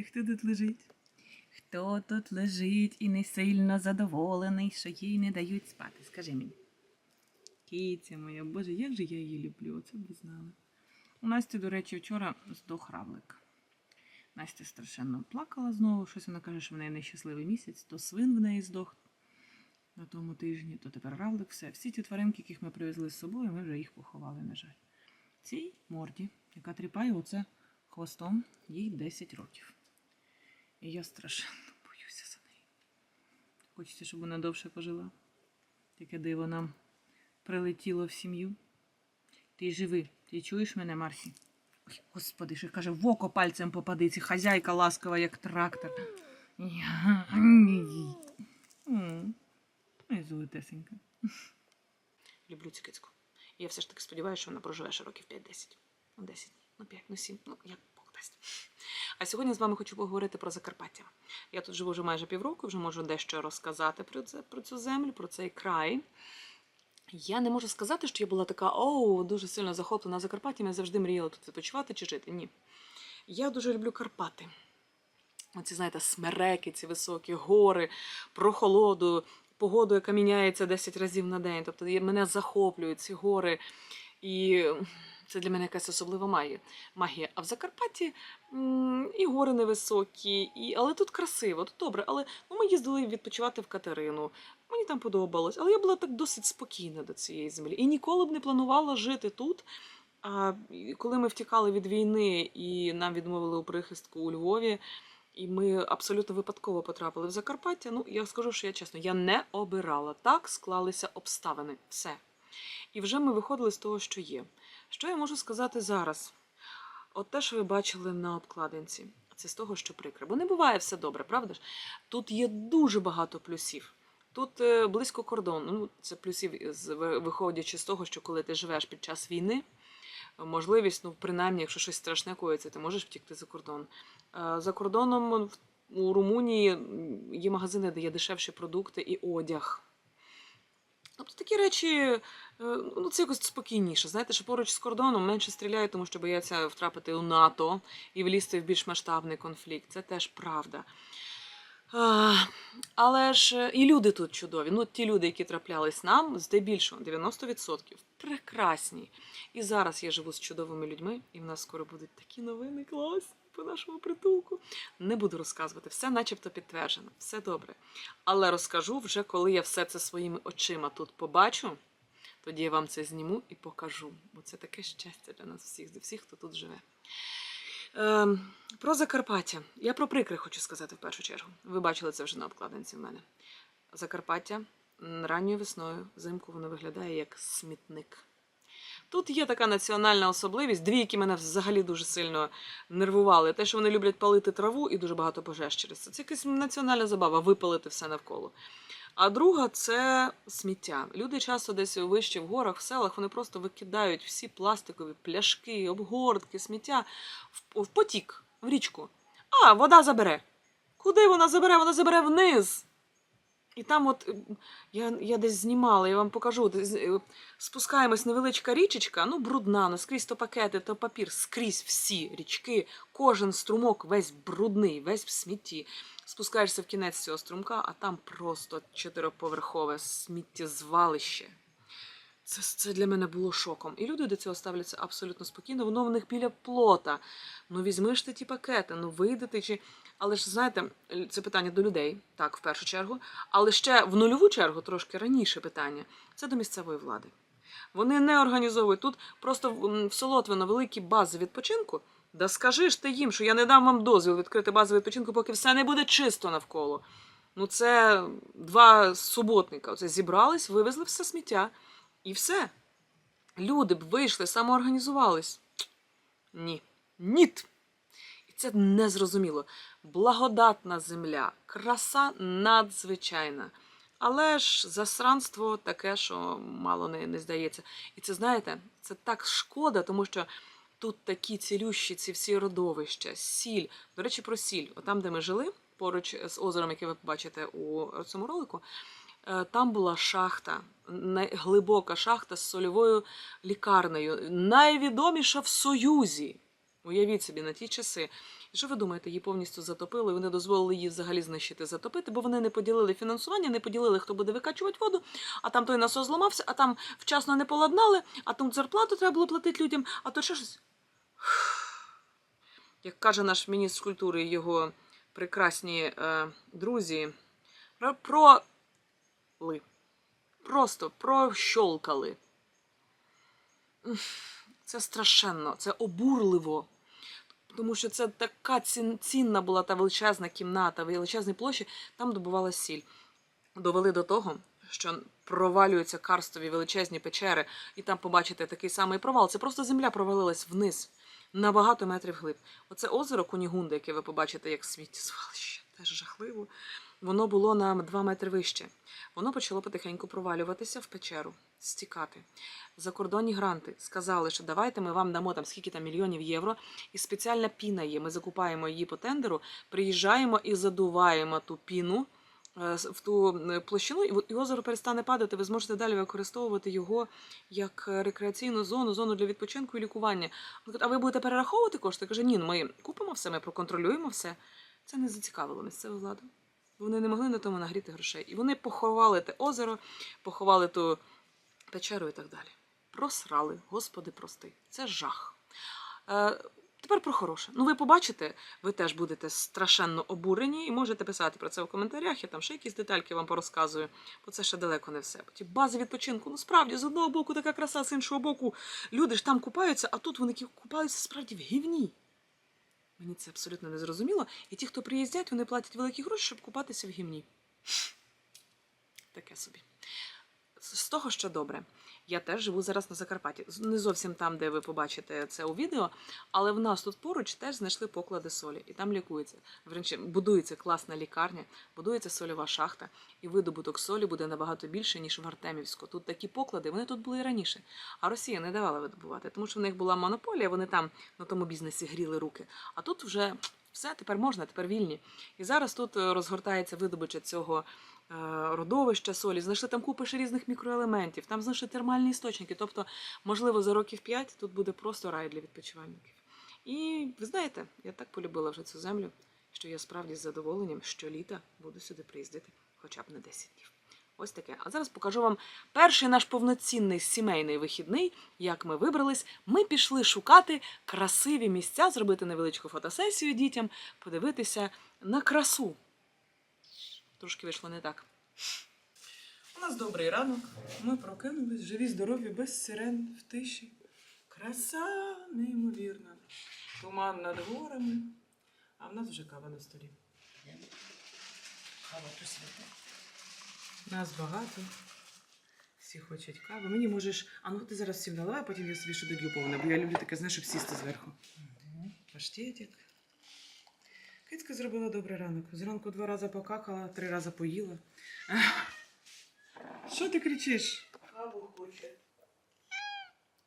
Нарешті, хто тут лежить? Хто тут лежить і не сильно задоволений, що їй не дають спати? Скажи мені. Киця моя, боже, як же я її люблю, оце б ви знали. У Насті, до речі, вчора здох равлик. Настя страшенно плакала знову, щось вона каже, що в неї нещасливий місяць, то свин в неї здох на тому тижні, то тепер равлик, все. Всі ті тваринки, яких ми привезли з собою, ми вже їх поховали, на жаль. Цій морді, яка тріпає оце хвостом, їй 10 років. І я страшенно боюся за неї. Хочеться, щоб вона довше пожила. Таке диво нам прилетіло в сім'ю. Ти живи, ти чуєш мене, Марсі? Ой, господи, що каже, в око пальцем попади, хазяйка ласкава, як трактор. Ой, золотесенька. Люблю цю кицьку. Я все ж таки сподіваюся, що вона проживе ще років 5-10. Ну, 10, ну 5, ну 7, ну як дасть. А сьогодні з вами хочу поговорити про Закарпаття. Я тут живу вже майже півроку, вже можу дещо розказати про, це, про цю землю, про цей край. Я не можу сказати, що я була така, оу, дуже сильно захоплена Закарпаттям, я завжди мріяла тут відпочивати чи жити. Ні. Я дуже люблю Карпати. Оці, знаєте, смереки, ці високі гори, прохолоду, погоду, яка міняється 10 разів на день. Тобто мене захоплюють ці гори. І це для мене якась особлива магія. магія. А в Закарпатті і гори невисокі, і... але тут красиво, тут добре. Але ну, ми їздили відпочивати в Катерину. Мені там подобалось, але я була так досить спокійна до цієї землі. І ніколи б не планувала жити тут. А коли ми втікали від війни і нам відмовили у прихистку у Львові, і ми абсолютно випадково потрапили в Закарпаття. Ну, я скажу, що я чесно, я не обирала. Так склалися обставини. Все. І вже ми виходили з того, що є. Що я можу сказати зараз? От те, що ви бачили на обкладинці, це з того, що прикре. Бо не буває все добре, правда ж? Тут є дуже багато плюсів. Тут е, близько кордону. Ну, це плюсів, виходячи з того, що коли ти живеш під час війни, можливість, ну, принаймні, якщо щось страшне коїться, ти можеш втікти за кордон. Е, За кордоном у Румунії є магазини, де є дешевші продукти і одяг. Тобто такі речі, ну це якось спокійніше. Знаєте, що поруч з кордоном менше стріляють, тому що бояться втрапити у НАТО і влізти в більш масштабний конфлікт. Це теж правда. Але ж е, і люди тут чудові. Ну, ті люди, які траплялись нам, здебільшого 90% прекрасні. І зараз я живу з чудовими людьми, і в нас скоро будуть такі новини класні по нашому притулку. Не буду розказувати, все начебто підтверджено, все добре. Але розкажу вже, коли я все це своїми очима тут побачу. Тоді я вам це зніму і покажу, бо це таке щастя для нас всіх, для всіх, хто тут живе. Ем, про Закарпаття. Я про прикри хочу сказати в першу чергу. Ви бачили це вже на обкладинці в мене. Закарпаття ранньою весною, взимку воно виглядає як смітник. Тут є така національна особливість, дві, які мене взагалі дуже сильно нервували. Те, що вони люблять палити траву і дуже багато пожеж через це. Це якась національна забава випалити все навколо. А друга це сміття. Люди часто десь вище в горах, в селах, вони просто викидають всі пластикові пляшки, обгортки, сміття в, потік, в річку. А, вода забере. Куди вона забере? Вона забере вниз. І там, от е, я, я десь знімала, я вам покажу. е, Спускаємось невеличка річечка, ну брудна, ну скрізь то пакети, то папір, скрізь всі річки, кожен струмок весь брудний, весь в смітті. Спускаєшся в кінець цього струмка, а там просто чотириповерхове сміттєзвалище. Це, це для мене було шоком. І люди до цього ставляться абсолютно спокійно. Воно в них біля плота. Ну візьми ж ти ті пакети, ну вийди ти чи. Але ж знаєте, це питання до людей, так, в першу чергу. Але ще в нульову чергу, трошки раніше питання, це до місцевої влади. Вони не організовують тут просто в Солотвино великі бази відпочинку. Да скажи ж ти їм, що я не дам вам дозвіл відкрити базу відпочинку, поки все не буде чисто навколо. Ну, це два суботника. Оце зібрались, вивезли все сміття. І все. Люди б вийшли, самоорганізувались. Ні. Ніт. І це незрозуміло. Благодатна земля, краса надзвичайна. Але ж засранство таке, що мало не, не здається. І це, знаєте, це так шкода, тому що тут такі цілющі ці всі родовища, сіль. До речі, про сіль. Отам, де ми жили, поруч з озером, яке ви побачите у цьому ролику, там була шахта, глибока шахта з сольовою лікарнею, найвідоміша в Союзі. Уявіть собі, на ті часи. Що ви думаєте, її повністю затопили, вони дозволили її взагалі знищити, затопити, бо вони не поділили фінансування, не поділили, хто буде викачувати воду, а там той насос зламався, а там вчасно не поладнали, а там зарплату треба було платити людям, а то ще щось. Як каже наш міністр культури його прекрасні е, друзі, про. Просто прощолкали. Це страшенно, це обурливо. Тому що це така цінна була та величезна кімната, величезні площі, там добувалась сіль. Довели до того, що провалюються карстові величезні печери, і там побачите такий самий провал. Це просто земля провалилась вниз на багато метрів глиб. Оце озеро Кунігунда, яке ви побачите як сміттєзвалище, теж жахливо. Воно було на 2 метри вище. Воно почало потихеньку провалюватися в печеру, стікати. Закордонні гранти сказали, що давайте ми вам дамо там скільки там мільйонів євро, і спеціальна піна є. Ми закупаємо її по тендеру, приїжджаємо і задуваємо ту піну е, в ту е, площину, і озеро перестане падати. Ви зможете далі використовувати його як е, рекреаційну зону, зону для відпочинку і лікування. А ви будете перераховувати кошти? Каже, ні, ну ми купимо все, ми проконтролюємо все. Це не зацікавило місцеву владу. Вони не могли на тому нагріти грошей. І вони поховали те озеро, поховали ту печеру і так далі. Просрали, господи, прости. Це жах. Е, тепер про хороше. Ну, ви побачите, ви теж будете страшенно обурені і можете писати про це в коментарях. Я там ще якісь детальки вам порозказую, бо це ще далеко не все. Ті бази відпочинку, ну справді, з одного боку така краса, з іншого боку, люди ж там купаються, а тут вони купаються справді в гівні. Мені це абсолютно не зрозуміло. І ті, хто приїздять, вони платять великі гроші, щоб купатися в гімні. Таке собі. З того, що добре. Я теж живу зараз на Закарпатті. Не зовсім там, де ви побачите це у відео, але в нас тут поруч теж знайшли поклади солі, і там лікується. Врачі, будується класна лікарня, будується сольова шахта, і видобуток солі буде набагато більше, ніж в Артемівську. Тут такі поклади, вони тут були раніше. А Росія не давала видобувати, тому що в них була монополія, вони там на тому бізнесі гріли руки. А тут вже все, тепер можна, тепер вільні. І зараз тут е, розгортається видобича цього е, родовища солі. Знайшли там купи ще різних мікроелементів, там знайшли термальні істочники. Тобто, можливо, за років п'ять тут буде просто рай для відпочивальників. І ви знаєте, я так полюбила вже цю землю, що я справді з задоволенням щоліта буду сюди приїздити хоча б на 10 днів. Ось таке. А зараз покажу вам перший наш повноцінний сімейний вихідний. Як ми вибрались, ми пішли шукати красиві місця, зробити невеличку фотосесію дітям, подивитися на красу. Трошки вийшло не так. У нас добрий ранок. Ми прокинулись, живі, здорові, без сирен, в тиші. Краса неймовірна. Туман над горами, а в нас вже кава на столі. Кава то свята. Нас багато. Всі хочуть кави. Мені можеш. А ну ти зараз всім наливай, потім я собі ще долью повне, бо я люблю таке, знаєш, щоб сісти зверху. Паштетик. Кицька зробила добрий ранок. Зранку два рази покакала, три рази поїла. Що ти кричиш? Каву хоче.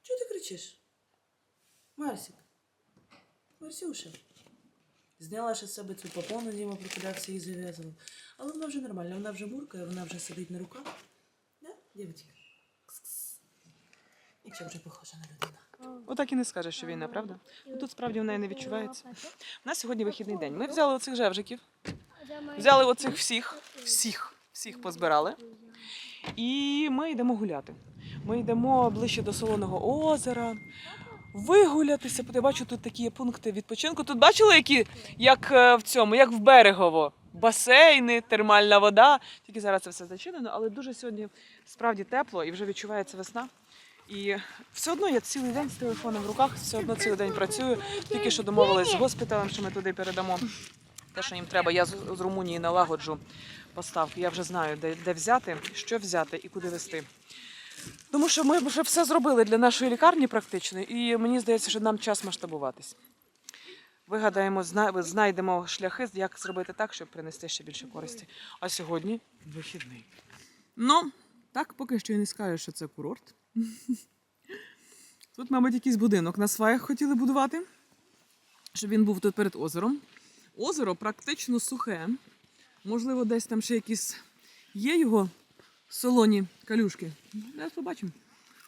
Чого ти кричиш? Марсик. Марсюша. Зняла ще з себе цю попону, Діма прокидався і зав'язував. Але вона вже нормальна, вона вже буркає, вона вже сидить на руках. Да, дівчатки? Кс-кс. Вже похожа на людину. Отак і не скажеш, що війна, правда? Тут справді в неї не відчувається. У нас сьогодні вихідний день. Ми взяли оцих жевжиків, взяли оцих всіх, всіх, всіх позбирали. І ми йдемо гуляти. Ми йдемо ближче до солоного озера. Вигулятися. Я бачу, тут такі пункти відпочинку. Тут бачили, які як е, в цьому, як в берегово. Басейни, термальна вода. Тільки зараз це все зачинено, але дуже сьогодні справді тепло і вже відчувається весна. І все одно я цілий день з телефоном в руках, все одно цілий день працюю. Тільки що домовились з госпіталем, що ми туди передамо те, що їм треба. Я з, Румунії налагоджу поставки. Я вже знаю, де, де взяти, що взяти і куди везти. Тому що ми вже все зробили для нашої лікарні практично, і мені здається, що нам час масштабуватись. Вигадаємо, знайдемо шляхи, як зробити так, щоб принести ще більше користі. А сьогодні вихідний. Ну, так, поки що я не скажу, що це курорт. Тут, мабуть, якийсь будинок на сваях хотіли будувати, щоб він був тут перед озером. Озеро практично сухе. Можливо, десь там ще якісь є його солоні калюшки. Зараз побачимо.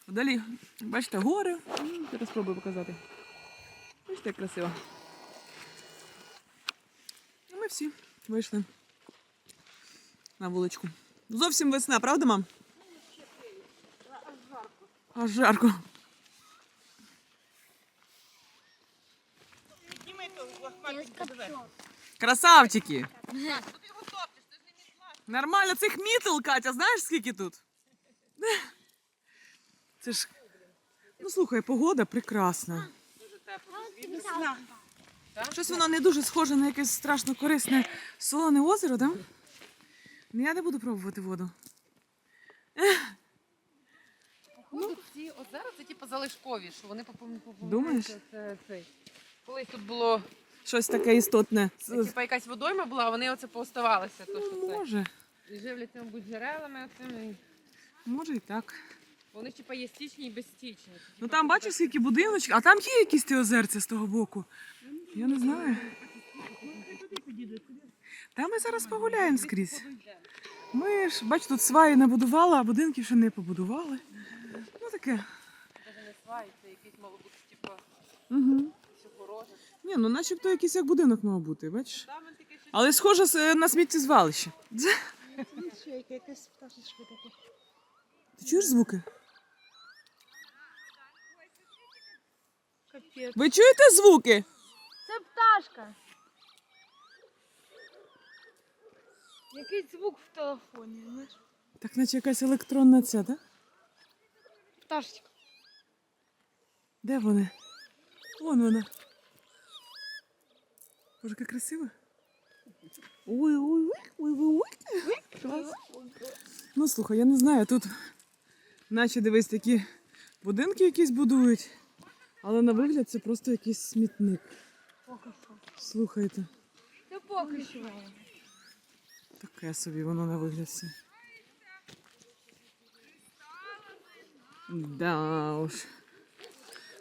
Далі, бачите, гори. Зараз спробую показати. Бачите, як красиво. І ми всі вийшли на вуличку. Зовсім весна, правда, мам? Аж жарко. Красавчики! Нормально, цих мітл, Катя, знаєш скільки тут? Це ж. Ну слухай, погода прекрасна. Щось воно не дуже схоже на якесь страшно корисне солоне озеро, так? Ну я не буду пробувати воду. Походу, ці озера це типу залишкові, що вони попом- Думаєш? Це, цей. Колись тут було Щось таке істотне. це, типу, якась водойма була, а вони оце пооставалися. То, що Ну, це. може, І живляться, мабуть, джерелами оцими. може і так. Вони ж типу, є стічні і безстічні. Ну там бачиш, скільки будиночків, а там є якісь ті озерця з того боку. Я не знаю. Та ми зараз погуляємо скрізь. Ми ж, бач, тут сваї набудували, а будинків ще не побудували. Ну таке. Це не сваї, це якийсь мало бути, типу, Угу. сухорожа. Ні, ну начебто якийсь як будинок мав бути, бачиш? Щось Але схоже с- на сміттєзвалище. якась пташечка така. Ти чуєш звуки? Капець. Ви чуєте звуки? Це пташка. Якийсь звук в телефоні, знаєш? Так наче якась електронна ця, так? Пташечка. Де вони? Вон вона. Боже, яка красива. Ой, ой, ой, ой, ой, ой. Клас. Ну слухай, я не знаю, тут наче дивись такі будинки якісь будують, але на вигляд це просто якийсь смітник. Поки що. Слухайте, Це поки що. таке собі воно на вигляд все. Да уж.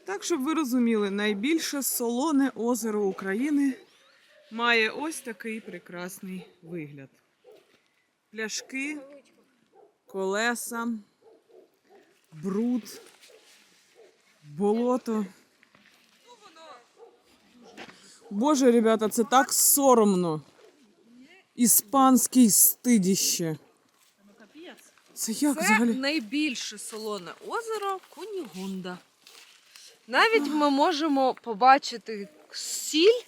Так, щоб ви розуміли, найбільше солоне озеро України має ось такий прекрасний вигляд. Пляшки, колеса, бруд, болото. Боже, ребята, це так соромно. Іспанський стидіще. Це як Це взагалі? найбільше солоне озеро Кунігунда. Навіть ми можемо побачити сіль,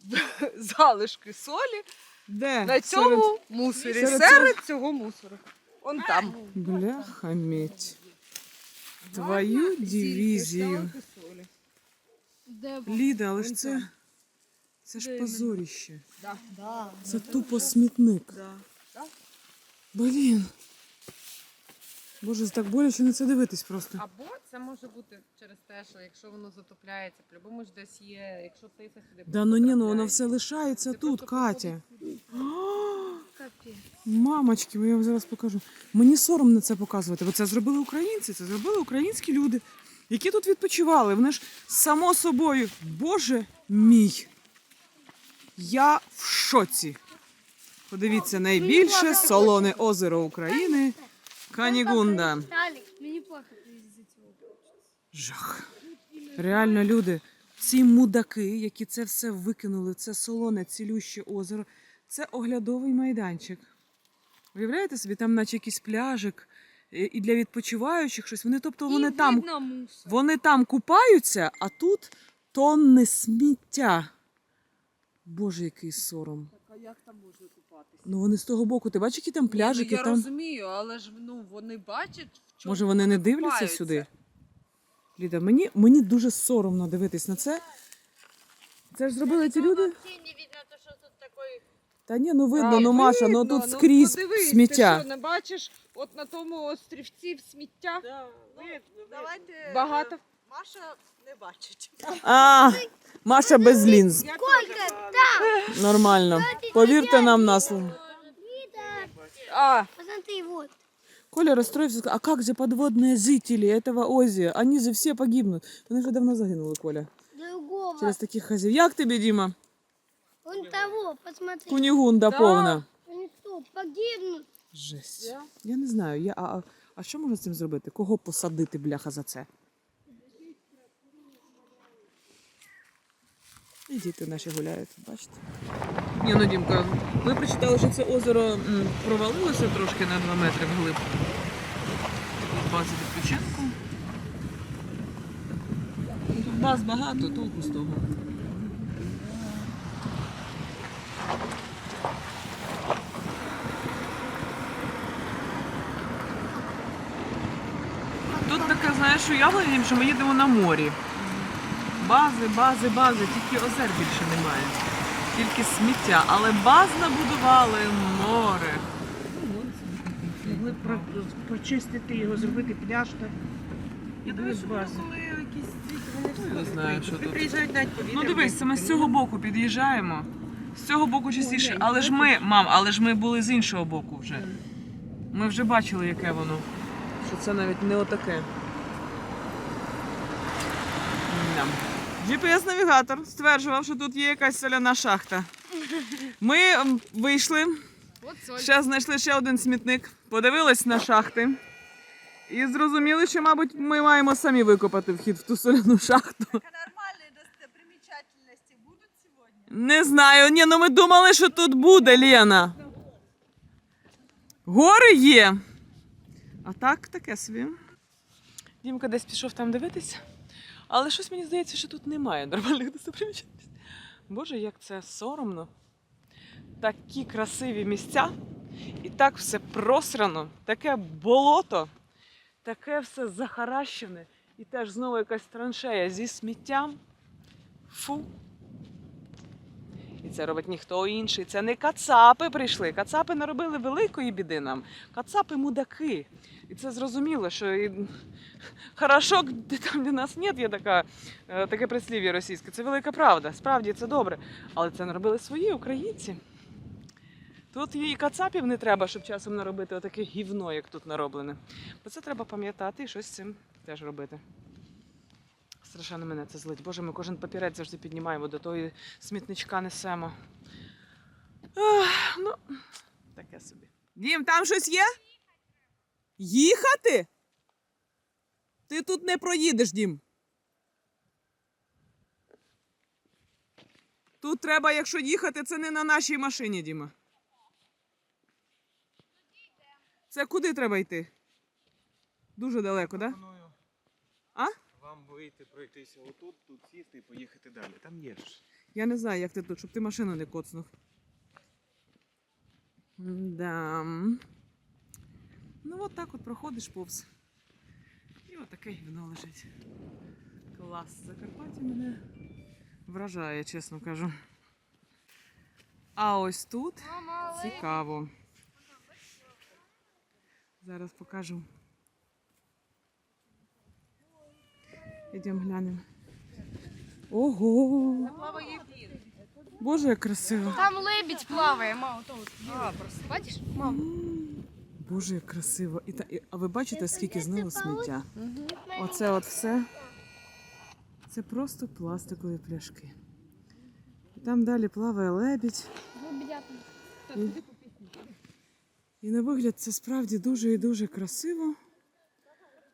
залишки солі Де? на цьому мусорі. серед Серед, цього мусору. Он там. Бляха медь. Твою дивізію. Де Ліда, але ж це. Це ж позоріще. Да. Це тупо смітник. Блін. Боже, так боляче на це дивитись просто. Або це може бути через те, що якщо воно затопляється, по-любому ж десь є, якщо тиса сюди. Да ну ні, ну воно все лишається Це тут, просто Катя. Капець. Мамочки, я вам зараз покажу. Мені соромно це показувати, бо це зробили українці, це зробили українські люди, які тут відпочивали. Вони ж само собою, Боже мій. Я в шоці. Подивіться, найбільше солоне озеро України Канігунда. Мені плакати із-за цього. Жах. Реально, люди, ці мудаки, які це все викинули, це солоне, цілюще озеро, це оглядовий майданчик. Уявляєте собі, там наче якийсь пляжик і і для відпочиваючих щось. Вони, тобто, вони І там, вони там купаються, а тут тонни сміття. Боже, який сором. А як там можна купатися? Ну вони з того боку, ти бачиш, які там пляжики, я там. розумію, але ж ну вони бачать, в чому Може, вони не дивляться купаються. сюди? Ліда, мені, мені дуже соромно дивитись на це. Це ж зробили ці люди. Взагалі не видно, то, що тут такий... Та ні, ну видно, Та, ну Маша, ну видно, тут скрізь подивись, сміття. Ти що, не бачиш, от на тому острівці сміття Давайте багато. Маша не бачить. А, Маша без лінз. Сколько? Нормально. Повірте нам на слово. А, Посмотри, вот. Коля розстроївся, а як же подводні жителі этого озера? Вони же всі погибнуть. Вони вже давно загинули, Коля. Другого. Через таких хазів. Як тобі, Діма? Вон того, посмотри. Кунігунда Да. повна. Они что, погибнут? Жесть. Я не знаю. Я, а, а, а що можна з цим зробити? Кого посадити, бляха, за це? І діти наші гуляють, бачите. Ні, ну Дімка, ми прочитали, що це озеро провалилося трошки на 2 метри вглиб. Тут база відпочинку. Тут баз багато, толку з того. Тут таке, знаєш, уявлення, що ми їдемо на морі. Бази, бази, бази, тільки озер більше немає. Тільки сміття. Але баз набудували море. Могли б про- прочистити його, зробити пляж так. Не знаю, що тут. Приїжджають навіть повітря. Ну дивись, це ми з цього боку під'їжджаємо. З цього боку частіше. Але ж ми, мам, але ж ми були з іншого боку вже. Ми вже бачили, яке воно. Що це навіть не отаке. GPS-навігатор стверджував, що тут є якась соляна шахта. Ми вийшли, ще знайшли ще один смітник, подивились на шахти. І зрозуміли, що, мабуть, ми маємо самі викопати вхід в ту соляну шахту. Не знаю. Ні, ну ми думали, що тут буде, Лена. Гори є. А так, таке собі. Дімка десь пішов там дивитися. Але щось мені здається, що тут немає нормальних достопримічательностей. Боже, як це соромно. Такі красиві місця. І так все просрано, таке болото, таке все захаращене. І теж знову якась траншея зі сміттям. Фу. І це робить ніхто інший. Це не кацапи прийшли. Кацапи наробили великої біди нам. Кацапи мудаки. І це зрозуміло, що і... хорошо, де там, де нас нет, є така, е, таке прислів'я російське. Це велика правда. Справді це добре. Але це наробили свої українці. Тут і кацапів не треба, щоб часом наробити отаке гівно, як тут нароблене. Бо це треба пам'ятати і щось з цим теж робити. Страшенно мене це злить. Боже, ми кожен папірець завжди піднімаємо, до того і смітничка несемо. Ах, ну, таке собі. Дім, там щось є? Їхати? Ти тут не проїдеш, Дім. Тут треба, якщо їхати, це не на нашій машині, Діма. Це куди треба йти? Дуже далеко, так? Да? А? вам вийти, пройтися отут, тут сісти і поїхати далі. Там є ж. Я не знаю, як ти тут, щоб ти машину не коцнув. Да. Ну, от так от проходиш повз. І от таке гівно лежить. Клас. Закарпаття мене вражає, чесно кажу. А ось тут цікаво. Зараз покажу. Ідемо глянемо. Ого! Боже, як красиво. Там лебідь плаває, мама, то. Бачиш? Мам. Боже, як красиво. І та, і, а ви бачите, скільки знову сміття? Оце от все. Це просто пластикові пляшки. І там далі плаває лебідь. І, і на вигляд це справді дуже і дуже красиво.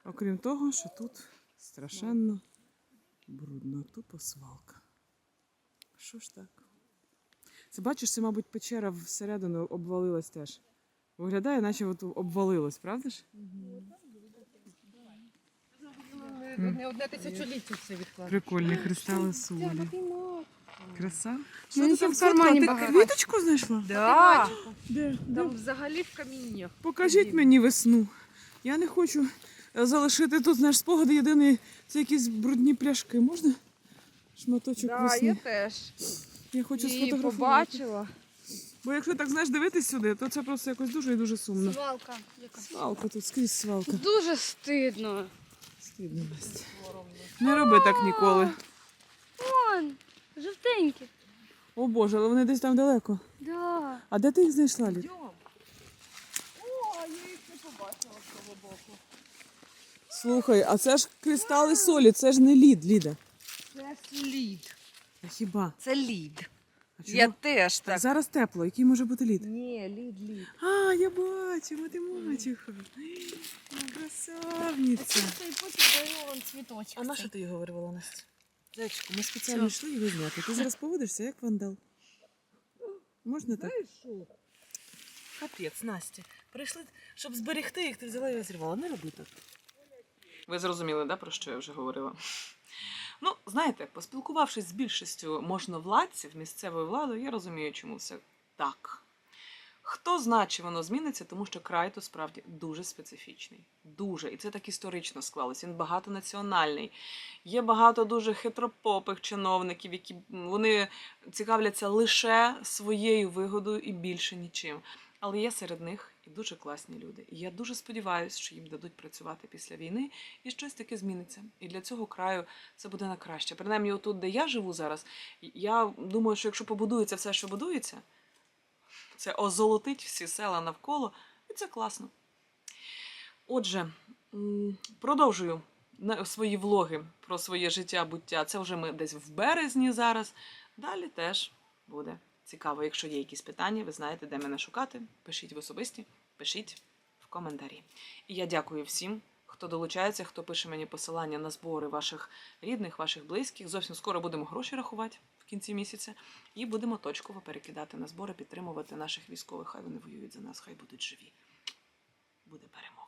Окрім того, що тут страшенно брудно, тупо свалка. Що ж так? Це бачиш, це, мабуть, печера всередину обвалилась теж. Виглядає, наче от обвалилось, правда ж? Не одне тисячоліття все відкладено. Прикольні кристали солі. Краса. Мене ти там в кармані? Ти багато. квіточку знайшла? Да. Де? Там взагалі в каміннях. Покажіть мені весну. Я не хочу е, залишити тут наш спогад єдиний. Це якісь брудні пляшки. Можна? Шматочок Да, весни. я теж Я хочу її сфотографувати. побачила. Бо якщо так знаєш дивитись сюди, то це просто якось дуже і дуже сумно. Свалка. яка. Свалка тут скрізь свалка. Дуже стидно. Стидно, Настя. Не роби так ніколи. Вон, жовтенькі. О Боже, але вони десь там далеко. Да. А де ти їх знайшла, Лід? Слухай, а це ж кристали солі, це ж не лід, Ліда. Це лід. А хіба? Це лід. А чому? Я теж Так, зараз тепло, який може бути лід? Ні, лід, лід. А, я бачу, математику. Красавниця. І потім даю вам цвіточок. А на що ти його вирвала, Настя? Зайчику, ми спеціально йшли його зняти. Ти зараз поводишся як вандал. Можна так? Капець, Настя. Прийшли, щоб зберегти їх, ти взяла і розірвала. Не роби так. Ви зрозуміли, да, про що я вже говорила? Ну, знаєте, поспілкувавшись з більшістю можновладців місцевої влади, я розумію, чому це так. Хто знає, чи воно зміниться, тому що край то справді дуже специфічний. Дуже. І це так історично склалось. Він багатонаціональний. Є багато дуже хитропопих чиновників, які вони цікавляться лише своєю вигодою і більше нічим. Але є серед них і дуже класні люди. І я дуже сподіваюся, що їм дадуть працювати після війни, і щось таке зміниться. І для цього краю це буде на краще. Принаймні, отут, де я живу зараз, я думаю, що якщо побудується все, що будується, це озолотить всі села навколо, і це класно. Отже, продовжую свої влоги про своє життя буття. Це вже ми десь в березні зараз. Далі теж буде цікаво. Якщо є якісь питання, ви знаєте, де мене шукати. Пишіть в особисті, пишіть в коментарі. І я дякую всім, хто долучається, хто пише мені посилання на збори ваших рідних, ваших близьких. Зовсім скоро будемо гроші рахувати в кінці місяця. І будемо точково перекидати на збори, підтримувати наших військових. Хай вони воюють за нас, хай будуть живі. Буде перемога.